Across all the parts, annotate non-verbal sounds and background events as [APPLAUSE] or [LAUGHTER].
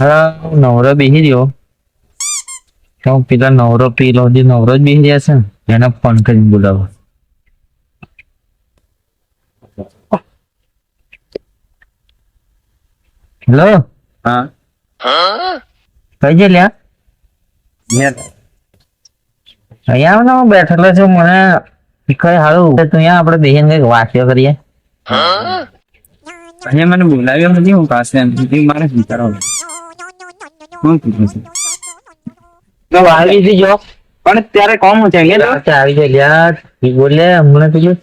હા નવરો બેસી રહ્યો. તો પેલા નવરો પેલો જે નવરો જ બેસી રહ્યા છે ને એને ફોન કરીને બોલાવો. હેલો? હા. કઈ છે લ્યા? અહીંયા આવ ને હું બેઠેલો છું મને કઈ સારું. તો અહીંયા આપણે બેસીને કંઈક વાંચ્યો કરીએ. અહીંયા મને બોલાવ્યો નથી હું પાસે એમ સુધી મારે વિચારો શું કીધું છે? તો આવી હતી જો. પણ ત્યારે કોમ છે કે આવી જાય યાર બોલે હમણાં પેલું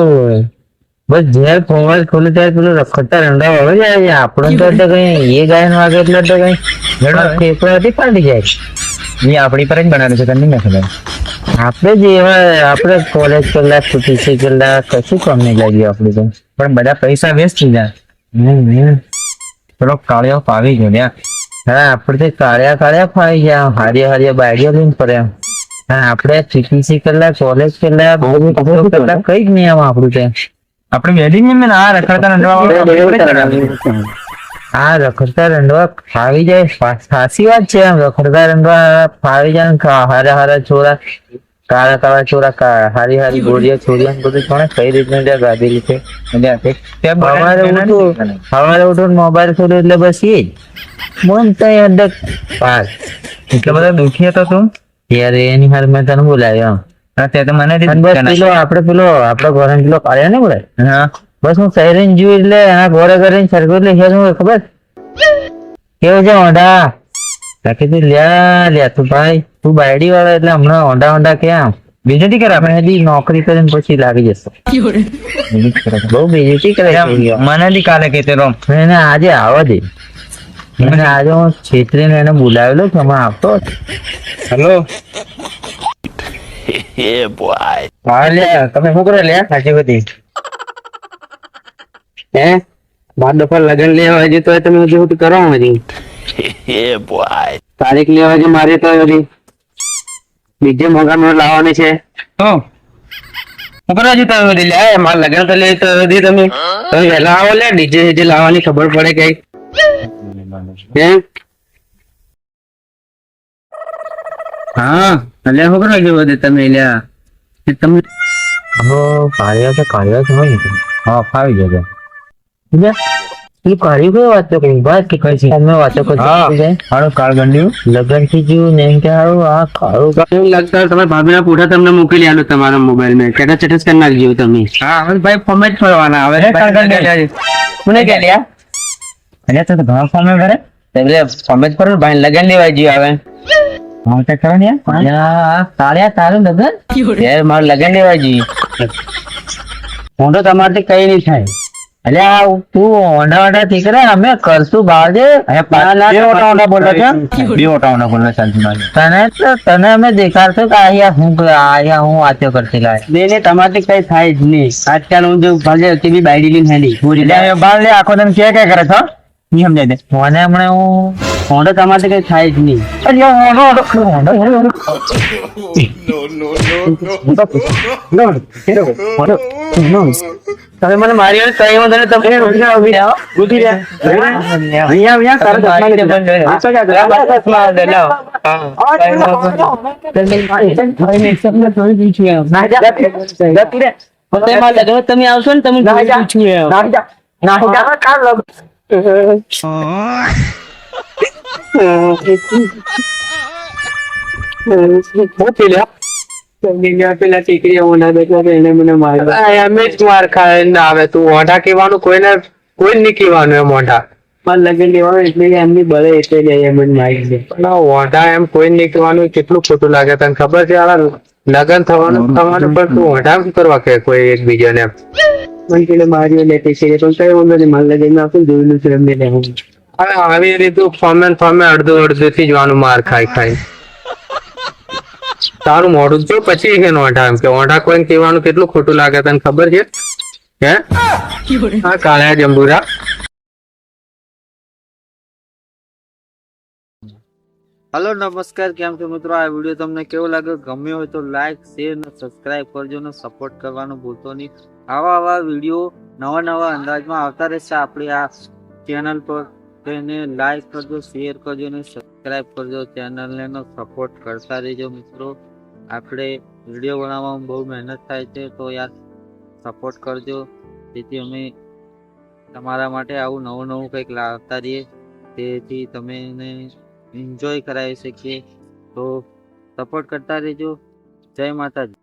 ઓય. બસ જ્યારે ફોન ખોલે ત્યારે પેલું રખડતા રંડા વળે જાય આપણો તો એટલે કઈ એ ગાયન વાગે એટલે તો કઈ હતી ફાટી જાય. એ આપણી પર જ બનાવ્યું છે તમને નહીં ખબર? આપણે જે એવા આપણે કોલેજ કલાક પીસી કલાક કશું કામ નહીં લાગ્યું આપણે તો. પણ બધા પૈસા વેસ્ટ થઈ જાય. પેલો કાળિયો પાવી ગયો લ્યા. હા આપણે કાળ્યા કાળ્યા ફાવી ગયા. હારિયા હારિયા બાયડીઓ લઈને ફર્યા. હા, આપણે સીટીસી કલાક કોલેજ કલાક કલાક કઈ જ નહીં આમ આપણું ત્યાં. આપણે વેડિંગ ને, આ રખડતા રંડવા આ રખડતા રંડવા ફાવી જાય. સાચી વાત છે. આમ રખડતા રંડવા ફાવી જાય હારા હારા છોરા કાળા કાળા છોરા કાળા હારી હારી ગોળિયા છોરિયા બધું કોણે કઈ રીતનું ત્યાં ગાધેલી છે સવારે ઉઠું ઉઠું મોબાઈલ ખોલ્યો એટલે બસ એ જ. મન તઈ અડક પાસ. એટલે બધા દુખી હતો તું? યાર એની હાલ મેં તને બોલાવ્યો. તે તો આપડે પેલો આપડો ઘરે પેલો કાઢ્યો ને બોલે બસ હું સૈરન જોઈ એટલે એના ઘોડે કરીને સરખું એટલે હેર ખબર? કેવું છે તું લ્યા લ્યા તું ભાઈ. તું બાયડી વાળો એટલે હમણાં ઓંડા ઓંડા ક્યાં બેજતી કરે? આપણે હજી નોકરી કરીને પછી લાગી જશે. બહુ બેજતી કરે? મને બી કાલે કહેતો રોમ. એને આજે આવવા દે. મને આજે હું છેતરીને એને બોલાવેલો કે હમણાં આવતો જ. હેલો [LAUGHS] હા તમે શું કરો? લ્યા સાચી બધી. હે? બાર દફા લગન લેવા હજી તો તમે હજી કરો હજી? [LAUGHS] તારીખ લેવા હજી મારે તો હજી. બીજે મકાન લાવવાની છે. તો? શું કરો છો તમે બધી લ્યા મારે તો લે તો હજી તમે. તમે વહેલા આવો લે ડીજે ડીજે લાવવાની ખબર પડે કઈ. હે હા એટલે શું કરો છો બધે તમે લ્યા તમે હો કાર્ય છે કાર્ય તો હા ફાવી જશે. વાતો કરી? કે વાતો કાળ ગંડ્યું. લગનથી જેવું ને કે હારું આ કાળું એવું લાગતા તમારા ભાભીના પૂઠા તમને મોકલી આલો તમારા મોબાઈલમાં? ચટા ચટસ કરી નાખજો તમે. હા હવે ભાઈ કાળ ગંડ્યું. કે લ્યા? તો ઘણા ફોર્મેટ કરે. એટલે સમજ કરો ને ભાઈ લગન લેવા ગયો હવે હા તે કરો ને યાર. તારું લગન? [LAUGHS] યાર મારું લગન લેવા જઈએ હું તો તમારાથી કઈ નહીં થાય. આ તું ઓંડા ઓંડા થી કરે અમે કરશું દે બે ઓટા ઓંડા બોલો છે? બે ઓટા ઓંડા બોલો મારે. તને તો તને અમે દેખાડશું કે અહીંયા હું અહીંયા હું વાતો કરતી લાય. બે ને તમારે કઈ થાય જ નહીં. આજકાલ હું જો ભાજે ટીવી બાયડી લઈને હેડી. પૂરી એટલે બાર લે આખો દિન કે કે કરે છો નહીં સમજાય દે. મને હમણાં હું હું તમારે કઈ થાય જ નહીં. તમે મને મારી વાર કઈ વાંધો નહીં તમે રોજગાર ઊભી રહ્યા રહ્યા અહીંયા અહીંયા તારા ચશ્મા લઈ બંધ આ તો ક્યાં ગયા? તમે આવશો ને તમે પૂછ્યું ઓંઢા એમ કોઈ નહીં કહેવાનું કેટલું ખોટું લાગે તને ખબર છે આ લગન થવાનું થવાનું પણ તું ઓઢા શું કરવા કે કોઈ એકબીજાને મને પેલે માર્યો લે ટીકરી પણ કઈ વાંધો નહીં મારે લગન આપું જોયેલું છે એમને હવે આવી રીતું ફોમે ફોમે અડધું અડધું થી જવાનું માર ખાઈ ખાઈ તારું મોઢું જો પછી કે ઓંઢા એમ કે ઓઢા કોઈને કહેવાનું કેટલું ખોટું લાગે તને ખબર છે? હે? હા કાળા જંબુરા. હલો, નમસ્કાર. કેમ છો મિત્રો? આ વીડિયો તમને કેવો લાગ્યો? ગમ્યો હોય તો લાઈક શેર અને સબસ્ક્રાઇબ કરજો અને સપોર્ટ કરવાનું ભૂલતો નહીં. આવા આવા વીડિયો નવા નવા અંદાજમાં આવતા રહેશે આપણી આ ચેનલ પર. તો એને લાઈક કરજો શેર કરજો અને સબસ્ક્રાઈબ કરજો. ચેનલને સપોર્ટ કરતા રહેજો મિત્રો. આપણે વીડિયો બનાવવામાં બહુ મહેનત થાય છે, તો યાર સપોર્ટ કરજો. જેથી અમે તમારા માટે આવું નવું નવું કંઈક લાવતા રહીએ. તેથી તમે એને એન્જોય કરાવી શકીએ. તો સપોર્ટ કરતા રહેજો. જય માતાજી.